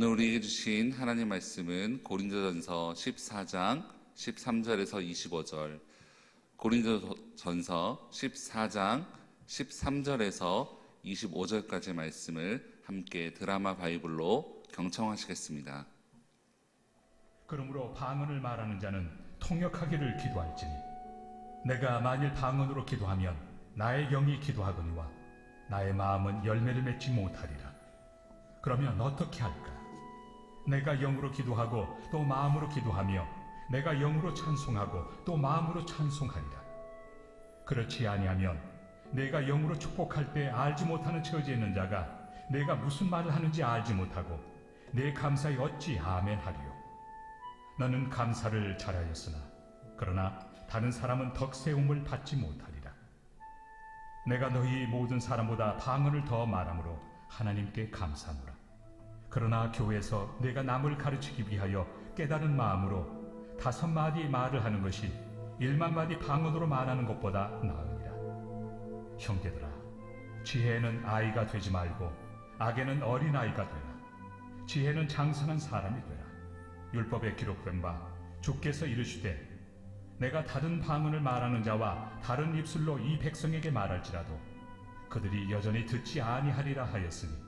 오늘 우리에게 주신 하나님 말씀은 고린도전서 14장 13절에서 25절, 고린도전서 14장 13절에서 25절까지 말씀을 함께 드라마 바이블로 경청하시겠습니다. 그러므로 방언을 말하는 자는 통역하기를 기도할지니 내가 만일 방언으로 기도하면 나의 영이 기도하거니와 나의 마음은 열매를 맺지 못하리라 그러면 어떻게 할까 내가 영으로 기도하고 또 마음으로 기도하며 내가 영으로 찬송하고 또 마음으로 찬송하리라 그렇지 아니하면 내가 영으로 축복할 때 알지 못하는 처지에 있는 자가 내가 무슨 말을 하는지 알지 못하고 내 감사에 어찌 아멘 하리요 너는 감사를 잘하였으나 그러나 다른 사람은 덕세움을 받지 못하리라. 내가 너희 모든 사람보다 방언을 더 말함으로 하나님께 감사하노라. 그러나 교회에서 내가 남을 가르치기 위하여 깨달은 마음으로 다섯 마디 말을 하는 것이 일만 마디 방언으로 말하는 것보다 나으니라. 형제들아, 지혜는 아이가 되지 말고 악에는 어린 아이가 되라. 지혜는 장성한 사람이 되라. 율법에 기록된 바 주께서 이르시되 내가 다른 방언을 말하는 자와 다른 입술로 이 백성에게 말할지라도 그들이 여전히 듣지 아니하리라 하였으니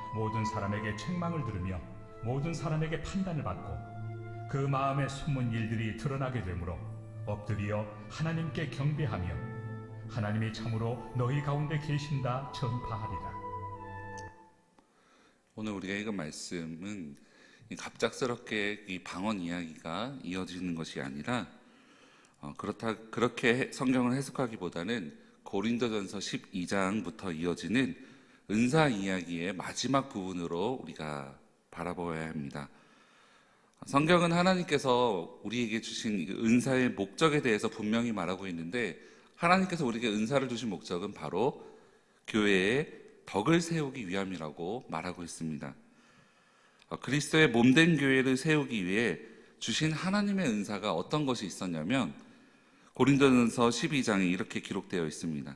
모든 사람에게 책망을 들으며 모든 사람에게 판단을 받고 그 마음에 숨은 일들이 드러나게 되므로 엎드려 하나님께 경배하며 하나님이 참으로 너희 가운데 계신다 전파하리라. 오늘 우리가 읽은 말씀은 이 갑작스럽게 이 방언 이야기가 이어지는 것이 아니라 어, 그렇다 그렇게 해- 성경을 해석하기보다는 고린도전서 12장부터 이어지는 은사 이야기의 마지막 부분으로 우리가 바라보아야 합니다. 성경은 하나님께서 우리에게 주신 이 은사의 목적에 대해서 분명히 말하고 있는데 하나님께서 우리에게 은사를 주신 목적은 바로 교회에 덕을 세우기 위함이라고 말하고 있습니다. 어, 그리스도의 몸된 교회를 세우기 위해 주신 하나님의 은사가 어떤 것이 있었냐면 고린도전서 12장에 이렇게 기록되어 있습니다.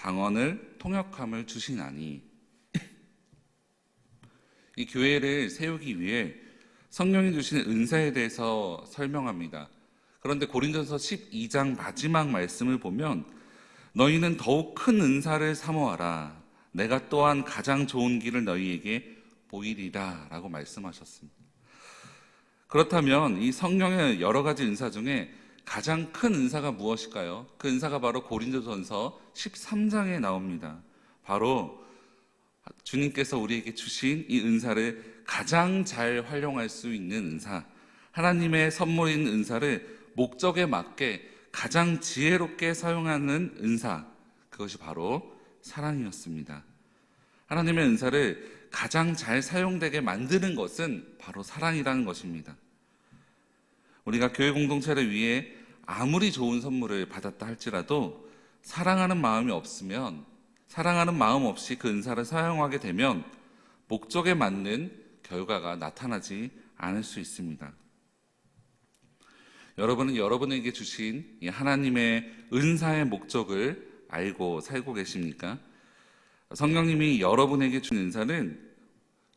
방언을 통역함을 주시나니. 이 교회를 세우기 위해 성령이 주시는 은사에 대해서 설명합니다. 그런데 고린도서 12장 마지막 말씀을 보면 너희는 더욱 큰 은사를 사모하라. 내가 또한 가장 좋은 길을 너희에게 보이리라 라고 말씀하셨습니다. 그렇다면 이 성령의 여러 가지 은사 중에 가장 큰 은사가 무엇일까요? 그 은사가 바로 고린도전서 13장에 나옵니다. 바로 주님께서 우리에게 주신 이 은사를 가장 잘 활용할 수 있는 은사, 하나님의 선물인 은사를 목적에 맞게 가장 지혜롭게 사용하는 은사, 그것이 바로 사랑이었습니다. 하나님의 은사를 가장 잘 사용되게 만드는 것은 바로 사랑이라는 것입니다. 우리가 교회 공동체를 위해 아무리 좋은 선물을 받았다 할지라도 사랑하는 마음이 없으면 사랑하는 마음 없이 그 은사를 사용하게 되면 목적에 맞는 결과가 나타나지 않을 수 있습니다. 여러분은 여러분에게 주신 이 하나님의 은사의 목적을 알고 살고 계십니까? 성령님이 여러분에게 준 은사는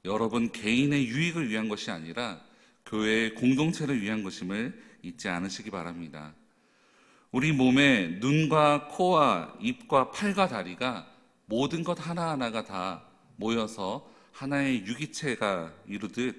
여러분 개인의 유익을 위한 것이 아니라 교회의 공동체를 위한 것임을 잊지 않으시기 바랍니다. 우리 몸에 눈과 코와 입과 팔과 다리가 모든 것 하나하나가 다 모여서 하나의 유기체가 이루듯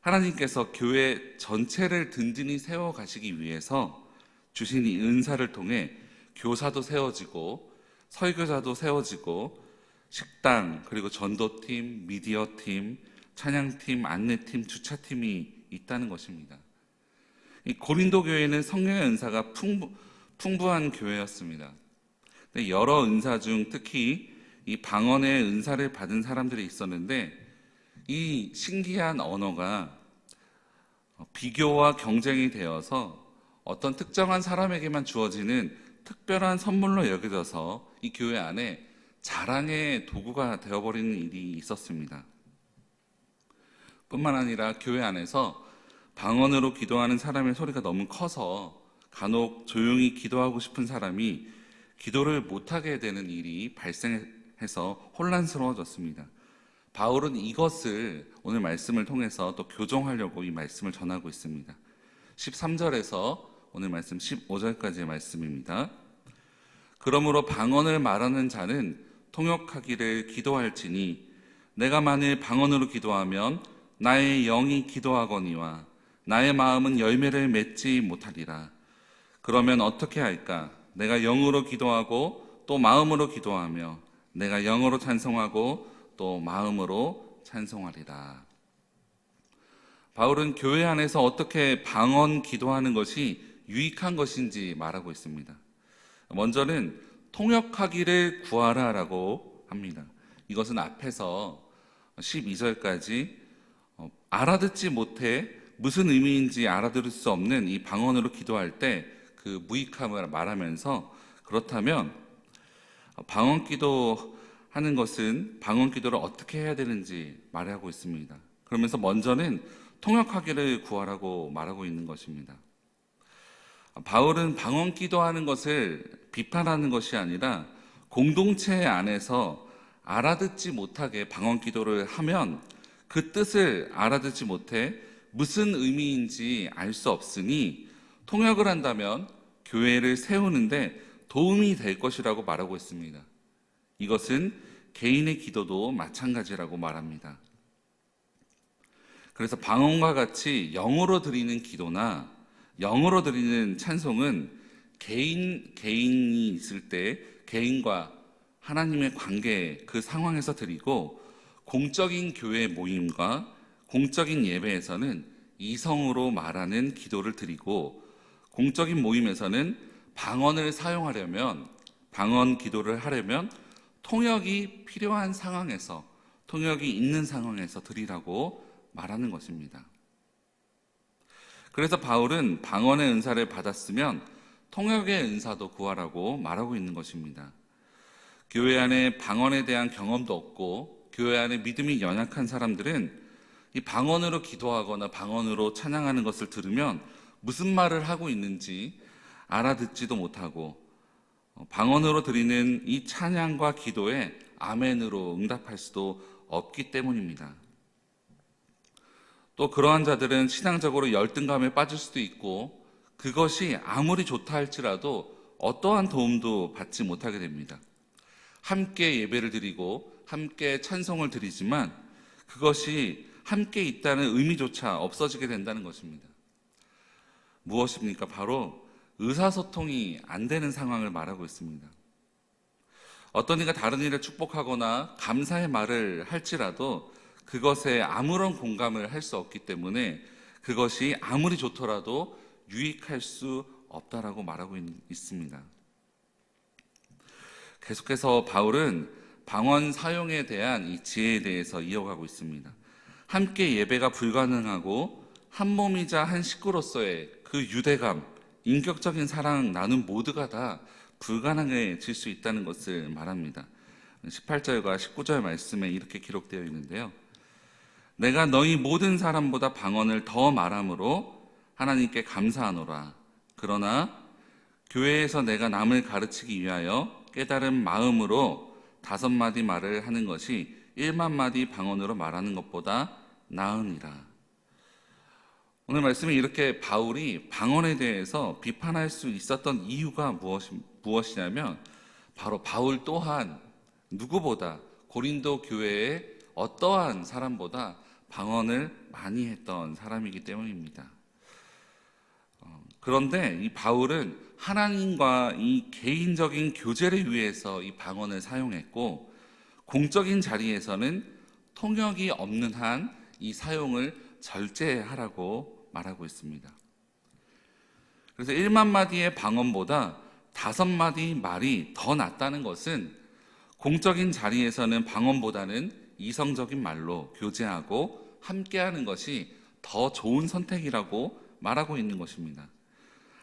하나님께서 교회 전체를 든든히 세워 가시기 위해서 주신 이 은사를 통해 교사도 세워지고 설교자도 세워지고 식당 그리고 전도팀, 미디어팀, 찬양팀, 안내팀, 주차팀이 있다는 것입니다. 이 고린도 교회는 성령의 은사가 풍부, 풍부한 교회였습니다. 여러 은사 중 특히 이 방언의 은사를 받은 사람들이 있었는데 이 신기한 언어가 비교와 경쟁이 되어서 어떤 특정한 사람에게만 주어지는 특별한 선물로 여겨져서 이 교회 안에 자랑의 도구가 되어버리는 일이 있었습니다. 뿐만 아니라 교회 안에서 방언으로 기도하는 사람의 소리가 너무 커서 간혹 조용히 기도하고 싶은 사람이 기도를 못하게 되는 일이 발생해서 혼란스러워졌습니다. 바울은 이것을 오늘 말씀을 통해서 또 교정하려고 이 말씀을 전하고 있습니다. 13절에서 오늘 말씀 15절까지의 말씀입니다. 그러므로 방언을 말하는 자는 통역하기를 기도할지니 내가 만일 방언으로 기도하면 나의 영이 기도하거니와 나의 마음은 열매를 맺지 못하리라. 그러면 어떻게 할까? 내가 영으로 기도하고 또 마음으로 기도하며 내가 영으로 찬송하고 또 마음으로 찬송하리라. 바울은 교회 안에서 어떻게 방언 기도하는 것이 유익한 것인지 말하고 있습니다. 먼저는 통역하기를 구하라라고 합니다. 이것은 앞에서 12절까지 어, 알아듣지 못해 무슨 의미인지 알아들을 수 없는 이 방언으로 기도할 때 그 무익함을 말하면서 그렇다면 방언 기도 하는 것은 방언 기도를 어떻게 해야 되는지 말하고 있습니다. 그러면서 먼저는 통역하기를 구하라고 말하고 있는 것입니다. 바울은 방언 기도 하는 것을 비판하는 것이 아니라 공동체 안에서 알아듣지 못하게 방언 기도를 하면 그 뜻을 알아듣지 못해 무슨 의미인지 알 수 없으니 통역을 한다면 교회를 세우는데 도움이 될 것이라고 말하고 있습니다. 이것은 개인의 기도도 마찬가지라고 말합니다. 그래서 방언과 같이 영어로 드리는 기도나 영어로 드리는 찬송은 개인 개인이 있을 때 개인과 하나님의 관계 그 상황에서 드리고 공적인 교회 모임과 공적인 예배에서는 이성으로 말하는 기도를 드리고 공적인 모임에서는 방언을 사용하려면 방언 기도를 하려면 통역이 필요한 상황에서 통역이 있는 상황에서 드리라고 말하는 것입니다. 그래서 바울은 방언의 은사를 받았으면 통역의 은사도 구하라고 말하고 있는 것입니다. 교회 안에 방언에 대한 경험도 없고 교회 안에 믿음이 연약한 사람들은 이 방언으로 기도하거나 방언으로 찬양하는 것을 들으면 무슨 말을 하고 있는지 알아듣지도 못하고 어, 방언으로 드리는 이 찬양과 기도에 아멘으로 응답할 수도 없기 때문입니다. 또 그러한 자들은 신앙적으로 열등감에 빠질 수도 있고 그것이 아무리 좋다 할지라도 어떠한 도움도 받지 못하게 됩니다. 함께 예배를 드리고 함께 찬송을 드리지만 그것이 함께 있다는 의미조차 없어지게 된다는 것입니다. 무엇입니까? 바로 의사소통이 안 되는 상황을 말하고 있습니다. 어떤 이가 다른 이를 축복하거나 감사의 말을 할지라도 그것에 아무런 공감을 할 수 없기 때문에 그것이 아무리 좋더라도 유익할 수 없다라고 말하고 있, 있습니다. 계속해서 바울은 방언 사용에 대한 이 지혜에 대해서 이어가고 있습니다. 함께 예배가 불가능하고 한 몸이자 한 식구로서의 그 유대감, 인격적인 사랑 나눈 모두가 다 불가능해질 수 있다는 것을 말합니다. 18절과 19절 말씀에 이렇게 기록되어 있는데요. 내가 너희 모든 사람보다 방언을 더 말함으로 하나님께 감사하노라. 그러나 교회에서 내가 남을 가르치기 위하여 깨달은 마음으로 다섯 마디 말을 하는 것이 일만 마디 방언으로 말하는 것보다 나으니라. 오늘 말씀에 이렇게 바울이 방언에 대해서 비판할 수 있었던 이유가 무엇이, 무엇이냐면 바로 바울 또한 누구보다 고린도 교회의 어떠한 사람보다 방언을 많이 했던 사람이기 때문입니다. 어, 그런데 이 바울은 하나님과 이 개인적인 교제를 위해서 이 방언을 사용했고 공적인 자리에서는 통역이 없는 한 이 사용을 절제하라고 말하고 있습니다. 그래서 1만 마디의 방언보다 다섯 마디 말이 더 낫다는 것은 공적인 자리에서는 방언보다는 이성적인 말로 교제하고 함께하는 것이 더 좋은 선택이라고 말하고 있는 것입니다.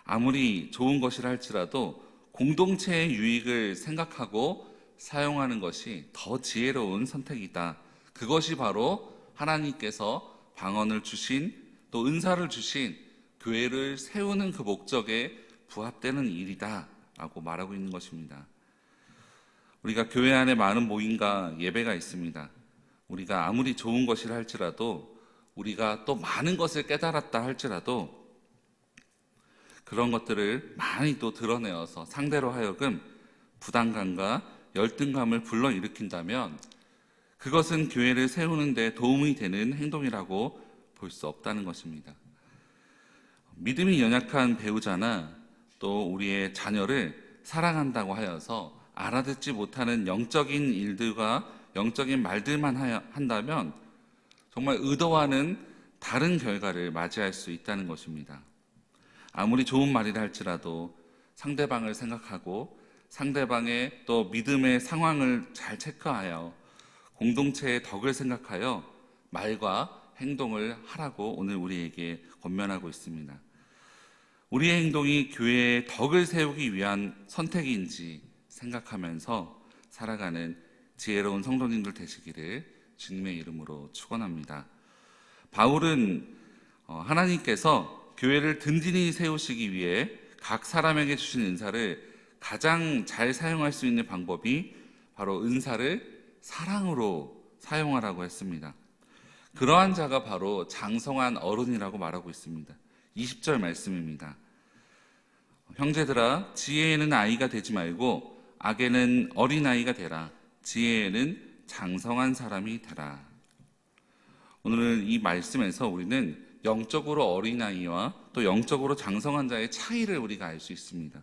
아무리 좋은 것이라 할지라도 공동체의 유익을 생각하고 사용하는 것이 더 지혜로운 선택이다. 그것이 바로 하나님께서 방언을 주신 또 은사를 주신 교회를 세우는 그 목적에 부합되는 일이다 라고 말하고 있는 것입니다. 우리가 교회 안에 많은 모임과 예배가 있습니다. 우리가 아무리 좋은 것이라 할지라도 우리가 또 많은 것을 깨달았다 할지라도 그런 것들을 많이 또 드러내어서 상대로 하여금 부담감과 열등감을 불러일으킨다면 그것은 교회를 세우는데 도움이 되는 행동이라고 볼 수 없다는 것입니다. 믿음이 연약한 배우자나 또 우리의 자녀를 사랑한다고 하여서 알아듣지 못하는 영적인 일들과 영적인 말들만 한다면 정말 의도와는 다른 결과를 맞이할 수 있다는 것입니다. 아무리 좋은 말이라 할지라도 상대방을 생각하고 상대방의 또 믿음의 상황을 잘 체크하여 공동체의 덕을 생각하여 말과 행동을 하라고 오늘 우리에게 권면하고 있습니다. 우리의 행동이 교회의 덕을 세우기 위한 선택인지 생각하면서 살아가는 지혜로운 성도님들 되시기를 주님의 이름으로 축원합니다. 바울은 어, 하나님께서 교회를 든든히 세우시기 위해 각 사람에게 주신 은사를 가장 잘 사용할 수 있는 방법이 바로 은사를 사랑으로 사용하라고 했습니다. 그러한 자가 바로 장성한 어른이라고 말하고 있습니다. 20절 말씀입니다. 형제들아 지혜에는 아이가 되지 말고 악에는 어린아이가 되라 지혜에는 장성한 사람이 되라 오늘 이 말씀에서 우리는 영적으로 어린아이와 또 영적으로 장성한 자의 차이를 우리가 알 수 있습니다.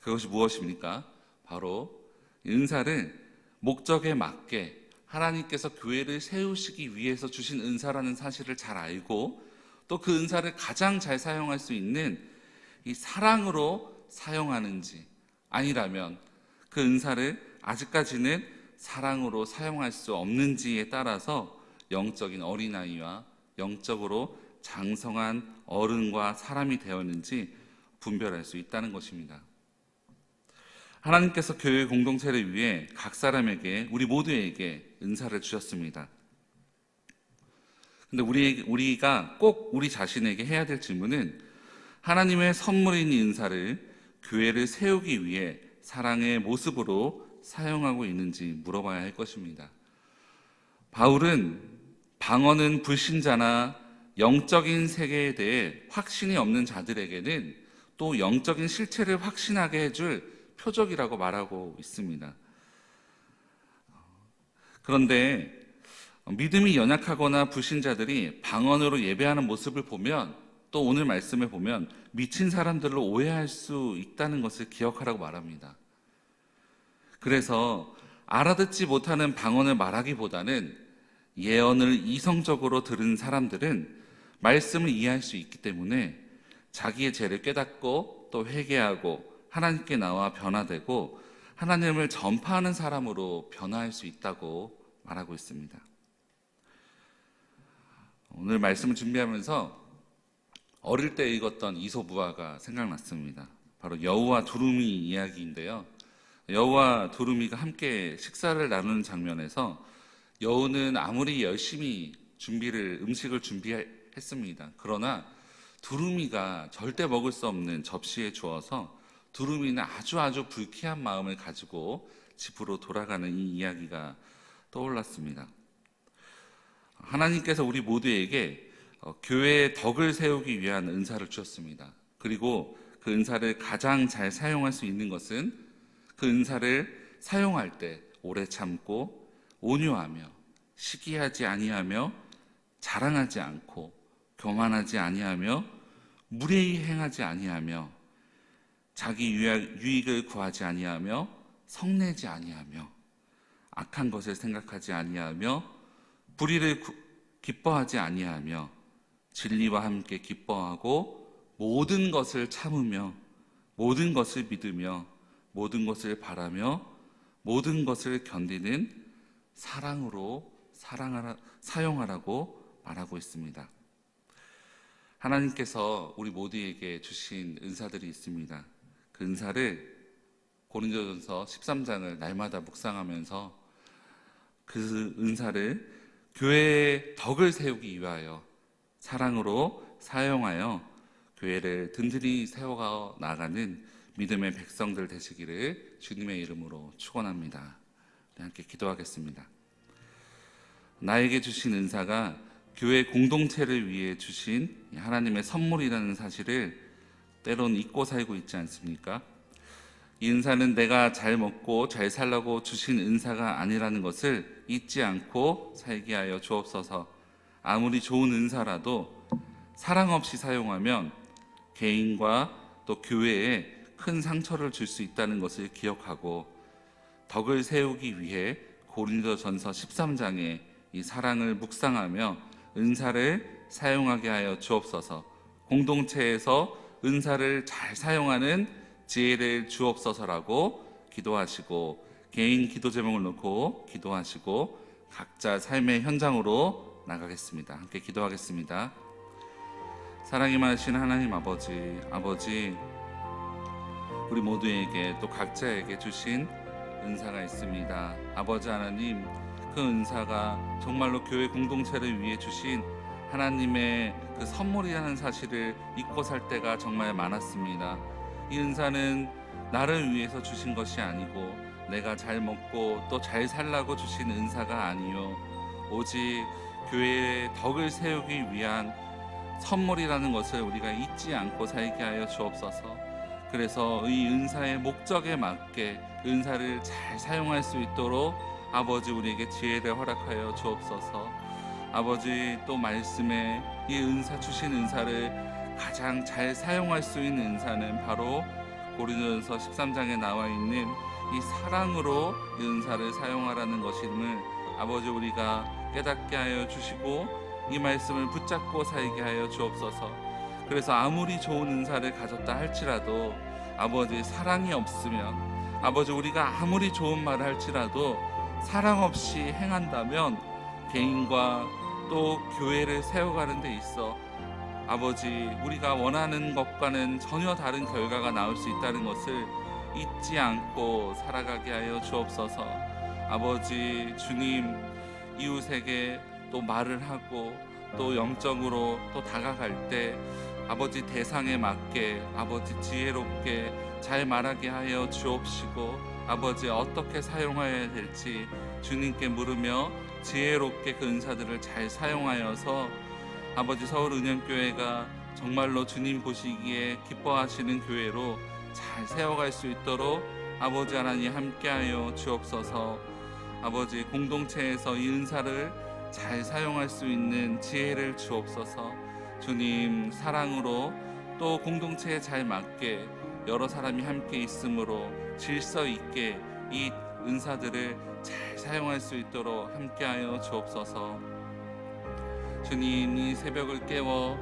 그것이 무엇입니까? 바로 은사를 목적에 맞게 하나님께서 교회를 세우시기 위해서 주신 은사라는 사실을 잘 알고 또 그 은사를 가장 잘 사용할 수 있는 이 사랑으로 사용하는지 아니라면 그 은사를 아직까지는 사랑으로 사용할 수 없는지에 따라서 영적인 어린아이와 영적으로 장성한 어른과 사람이 되었는지 분별할 수 있다는 것입니다. 하나님께서 교회 공동체를 위해 각 사람에게 우리 모두에게 은사를 주셨습니다. 근데 우리 우리가 꼭 우리 자신에게 해야 될 질문은 하나님의 선물인 이 은사를 교회를 세우기 위해 사랑의 모습으로 사용하고 있는지 물어봐야 할 것입니다. 바울은 방언은 불신자나 영적인 세계에 대해 확신이 없는 자들에게는 또 영적인 실체를 확신하게 해줄 표적이라고 말하고 있습니다. 그런데 믿음이 연약하거나 불신자들이 방언으로 예배하는 모습을 보면 또 오늘 말씀을 보면 미친 사람들로 오해할 수 있다는 것을 기억하라고 말합니다. 그래서 알아듣지 못하는 방언을 말하기보다는 예언을 이성적으로 들은 사람들은 말씀을 이해할 수 있기 때문에 자기의 죄를 깨닫고 또 회개하고 하나님께 나와 변화되고 하나님을 전파하는 사람으로 변화할 수 있다고 말하고 있습니다. 오늘 말씀을 준비하면서 어릴 때 읽었던 이소부화가 생각났습니다. 바로 여우와 두루미 이야기인데요. 여우와 두루미가 함께 식사를 나누는 장면에서 여우는 아무리 열심히 준비를 음식을 준비했습니다. 그러나 두루미가 절대 먹을 수 없는 접시에 주어서 두루미는 아주 아주 불쾌한 마음을 가지고 집으로 돌아가는 이 이야기가 떠올랐습니다. 하나님께서 우리 모두에게 어, 교회의 덕을 세우기 위한 은사를 주셨습니다. 그리고 그 은사를 가장 잘 사용할 수 있는 것은 그 은사를 사용할 때 오래 참고 온유하며 시기하지 아니하며 자랑하지 않고 교만하지 아니하며 무례히 행하지 아니하며 자기 유익- 유익을 구하지 아니하며 성내지 아니하며 악한 것을 생각하지 아니하며 불의를 구- 기뻐하지 아니하며 진리와 함께 기뻐하고 모든 것을 참으며 모든 것을 믿으며 모든 것을 바라며 모든 것을 견디는 사랑으로 사랑하라, 사용하라고 말하고 있습니다. 하나님께서 우리 모두에게 주신 은사들이 있습니다. 그 은사를 고린도전서 13장을 날마다 묵상하면서 그 은사를 교회의 덕을 세우기 위하여 사랑으로 사용하여 교회를 든든히 세워가 나가는 믿음의 백성들 되시기를 주님의 이름으로 축원합니다. 네, 함께 기도하겠습니다. 나에게 주신 은사가 교회 공동체를 위해 주신 하나님의 선물이라는 사실을 때론 잊고 살고 있지 않습니까? 이 은사는 내가 잘 먹고 잘 살라고 주신 은사가 아니라는 것을 잊지 않고 살게 하여 주옵소서. 아무리 좋은 은사라도 사랑 없이 사용하면 개인과 또 교회에 큰 상처를 줄 수 있다는 것을 기억하고 덕을 세우기 위해 고린도전서 13장에 이 사랑을 묵상하며 은사를 사용하게 하여 주옵소서. 공동체에서 은사를 잘 사용하는 지혜를 주옵소서라고 기도하시고 개인 기도 제목을 놓고 기도하시고 각자 삶의 현장으로 나가겠습니다. 함께 기도하겠습니다. 사랑이 많으신 하나님 아버지, 아버지 우리 모두에게 또 각자에게 주신 은사가 있습니다. 아버지 하나님, 그 은사가 정말로 교회 공동체를 위해 주신 하나님의 그 선물이라는 사실을 잊고 살 때가 정말 많았습니다. 이 은사는 나를 위해서 주신 것이 아니고 내가 잘 먹고 또 잘 살라고 주신 은사가 아니요 오직 교회의 덕을 세우기 위한 선물이라는 것을 우리가 잊지 않고 살게 하여 주옵소서. 그래서 이 은사의 목적에 맞게 은사를 잘 사용할 수 있도록 아버지 우리에게 지혜를 허락하여 주옵소서. 아버지 또 말씀에 이 은사 주신 은사를 가장 잘 사용할 수 있는 은사는 바로 고린도전서 13장에 나와 있는 이 사랑으로 이 은사를 사용하라는 것임을 아버지 우리가 깨닫게 하여 주시고 이 말씀을 붙잡고 살게 하여 주옵소서. 그래서 아무리 좋은 은사를 가졌다 할지라도 아버지 사랑이 없으면 아버지 우리가 아무리 좋은 말을 할지라도 사랑 없이 행한다면 개인과 또 교회를 세워가는 데 있어 아버지 우리가 원하는 것과는 전혀 다른 결과가 나올 수 있다는 것을 잊지 않고 살아가게 하여 주옵소서. 아버지 주님 이웃에게 또 말을 하고 또 영적으로 또 다가갈 때 아버지 대상에 맞게 아버지 지혜롭게 잘 말하게 하여 주옵시고 아버지 어떻게 사용해야 될지 주님께 물으며 지혜롭게 그 은사들을 잘 사용하여서 아버지 서울 은영교회가 정말로 주님 보시기에 기뻐하시는 교회로 잘 세워갈 수 있도록 아버지 하나님 함께하여 주옵소서. 아버지 공동체에서 이 은사를 잘 사용할 수 있는 지혜를 주옵소서. 주님 사랑으로 또 공동체에 잘 맞게 여러 사람이 함께 있으므로 질서 있게 이 은사들을 잘 사용할 수 있도록 함께하여 주옵소서. 주님 이 새벽을 깨워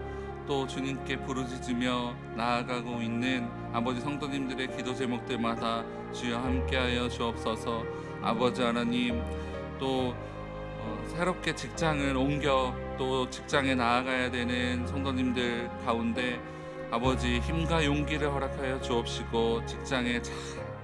또 주님께 부르짖으며 나아가고 있는 아버지 성도님들의 기도 제목들마다 주여 함께하여 주옵소서. 아버지 하나님 또 어, 새롭게 직장을 옮겨 또 직장에 나아가야 되는 성도님들 가운데 아버지 힘과 용기를 허락하여 주옵시고 직장에 잘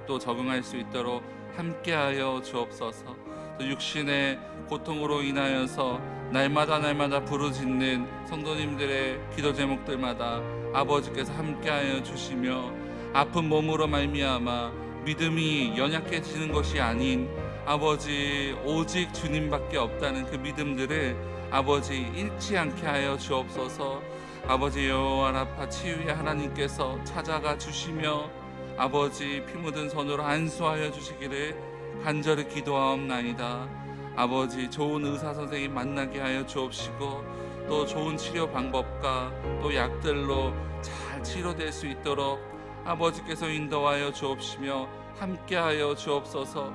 또 적응할 수 있도록 함께하여 주옵소서. 또 육신의 고통으로 인하여서 날마다 날마다 부르짖는 성도님들의 기도 제목들마다 아버지께서 함께하여 주시며 아픈 몸으로 말미암아 믿음이 연약해지는 것이 아닌 아버지 오직 주님밖에 없다는 그 믿음들을 아버지 잃지 않게 하여 주옵소서. 아버지 여호와 라파 치유의 하나님께서 찾아가 주시며 아버지 피 묻은 손으로 안수하여 주시기를 간절히 기도하옵나이다. 아버지 좋은 의사 선생님 만나게 하여 주옵시고 또 좋은 치료 방법과 또 약들로 잘 치료될 수 있도록 아버지께서 인도하여 주옵시며 함께하여 주옵소서.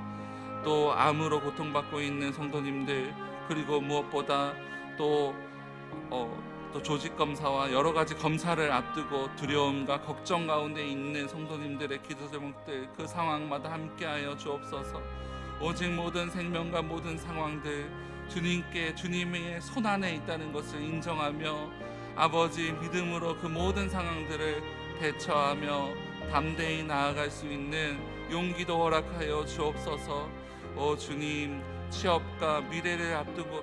또 암으로 고통받고 있는 성도님들 그리고 무엇보다 또 어, 또 조직 검사와 여러 가지 검사를 앞두고 두려움과 걱정 가운데 있는 성도님들의 기도 제목들 그 상황마다 함께하여 주옵소서. 오직 모든 생명과 모든 상황들 주님께 주님의 손 안에 있다는 것을 인정하며 아버지 믿음으로 그 모든 상황들을 대처하며 담대히 나아갈 수 있는 용기도 허락하여 주옵소서. 오 주님 취업과 미래를 앞두고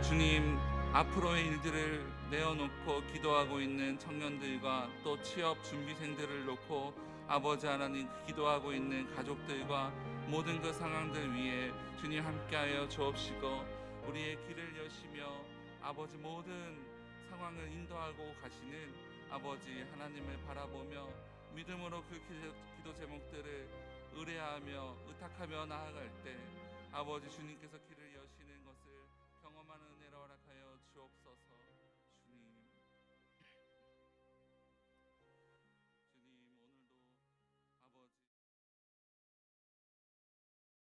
주님 앞으로의 일들을 내어놓고 기도하고 있는 청년들과 또 취업 준비생들을 놓고 아버지 하나님 기도하고 있는 가족들과 모든 그 상황들 위해 주님 함께하여 주옵시고 우리의 길을 여시며 아버지 모든 상황을 인도하고 가시는 아버지 하나님을 바라보며 믿음으로 그 기도, 제목들을 의뢰하며 의탁하며 나아갈 때 아버지 주님께서.